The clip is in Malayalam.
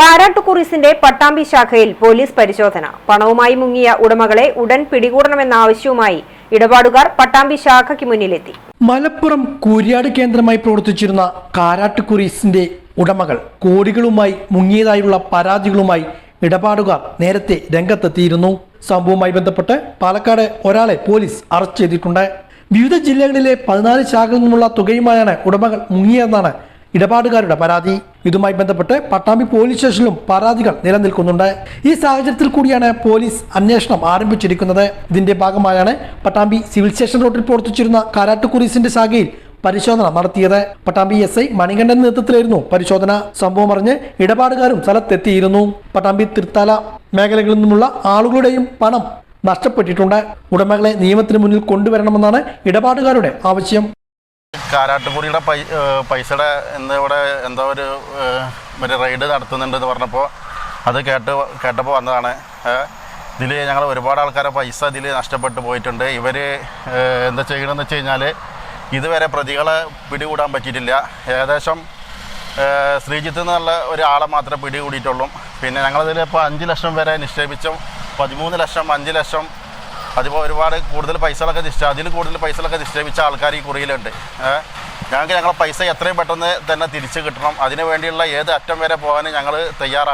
കാരാട്ടുകുറിസിന്റെ പട്ടാമ്പി ശാഖയിൽ പോലീസ് പരിശോധന. പണവുമായി മുങ്ങിയ ഉടമകളെ ഉടൻ പിടികൂടണമെന്ന ആവശ്യവുമായി ഇടപാടുകാർ പട്ടാമ്പി ശാഖയ്ക്ക് മുന്നിലെത്തി. മലപ്പുറം കൂരിയാട് കേന്ദ്രമായി പ്രവർത്തിച്ചിരുന്ന കാരാട്ടുകുറിസിന്റെ ഉടമകൾ കോടികളുമായി മുങ്ങിയതായുള്ള പരാതികളുമായി ഇടപാടുകാർ നേരത്തെ രംഗത്തെത്തിയിരുന്നു. സംഭവവുമായി ബന്ധപ്പെട്ട് പാലക്കാട് ഒരാളെ പോലീസ് അറസ്റ്റ് ചെയ്തിട്ടുണ്ട്. വിവിധ ജില്ലകളിലെ പതിനാല് ശാഖകളിൽ നിന്നുള്ള തുകയുമായാണ് ഉടമകൾ മുങ്ങിയതെന്നാണ് ഇടപാടുകാരുടെ പരാതി. ഇതുമായി ബന്ധപ്പെട്ട് പട്ടാമ്പി പോലീസ് സ്റ്റേഷനിലും പരാതികൾ നിലനിൽക്കുന്നുണ്ട്. ഈ സാഹചര്യത്തിൽ കൂടിയാണ് പോലീസ് അന്വേഷണം ആരംഭിച്ചിരിക്കുന്നത്. ഇതിന്റെ ഭാഗമായാണ് പട്ടാമ്പി സിവിൽ സ്റ്റേഷൻ റോഡിൽ പ്രവർത്തിച്ചിരുന്ന കാരാട്ടുകുറീസിന്റെ ശാഖയിൽ പരിശോധന നടത്തിയത്. പട്ടാമ്പി എസ് ഐ മണികണ്ഠൻ നേതൃത്വത്തിലായിരുന്നു പരിശോധന. സംഭവം അറിഞ്ഞ് ഇടപാടുകാരും സ്ഥലത്തെത്തിയിരുന്നു. പട്ടാമ്പി തൃത്താല മേഖലകളിൽ നിന്നുമുള്ള ആളുകളുടെയും പണം നഷ്ടപ്പെട്ടിട്ടുണ്ട്. ഉടമകളെ നിയമത്തിന് മുന്നിൽ കൊണ്ടുവരണമെന്നാണ് ഇടപാടുകാരുടെ ആവശ്യം. കാരാട്ടുകുറിയുടെ പൈ പൈസയുടെ എന്താ ഇവിടെ എന്തോ ഒരു ഒരു റൈഡ് നടത്തുന്നുണ്ടെന്ന് പറഞ്ഞപ്പോൾ അത് കേട്ട് കേട്ടപ്പോൾ വന്നതാണ്. ഇതിൽ ഞങ്ങൾ ഒരുപാട് ആൾക്കാരെ പൈസ ഇതിൽ നഷ്ടപ്പെട്ടു പോയിട്ടുണ്ട്. ഇവർ എന്താ ചെയ്യണമെന്ന് വെച്ച് കഴിഞ്ഞാൽ ഇതുവരെ പ്രതികളെ പിടികൂടാൻ പറ്റിയിട്ടില്ല. ഏകദേശം ശ്രീജിത്ത് എന്നുള്ള ഒരാളെ മാത്രമേ പിടികൂടിയിട്ടുള്ളൂ. പിന്നെ ഞങ്ങളതിൽ ഇപ്പോൾ അഞ്ച് ലക്ഷം വരെ നിക്ഷേപിച്ചും പതിമൂന്ന് ലക്ഷം അഞ്ച് ലക്ഷം അതിപ്പോൾ ഒരുപാട് കൂടുതൽ പൈസകളൊക്കെ നിശ്ചയ അതിൽ കൂടുതൽ പൈസകളൊക്കെ നിക്ഷേപിച്ച ആൾക്കാർ ഈ കുറിയിലുണ്ട്. ഞങ്ങൾക്ക് ഞങ്ങളുടെ പൈസ എത്രയും പെട്ടെന്ന് തന്നെ തിരിച്ചു കിട്ടണം. അതിനു വേണ്ടിയുള്ള ഏത് അറ്റം വരെ പോകാനും ഞങ്ങൾ തയ്യാറാണ്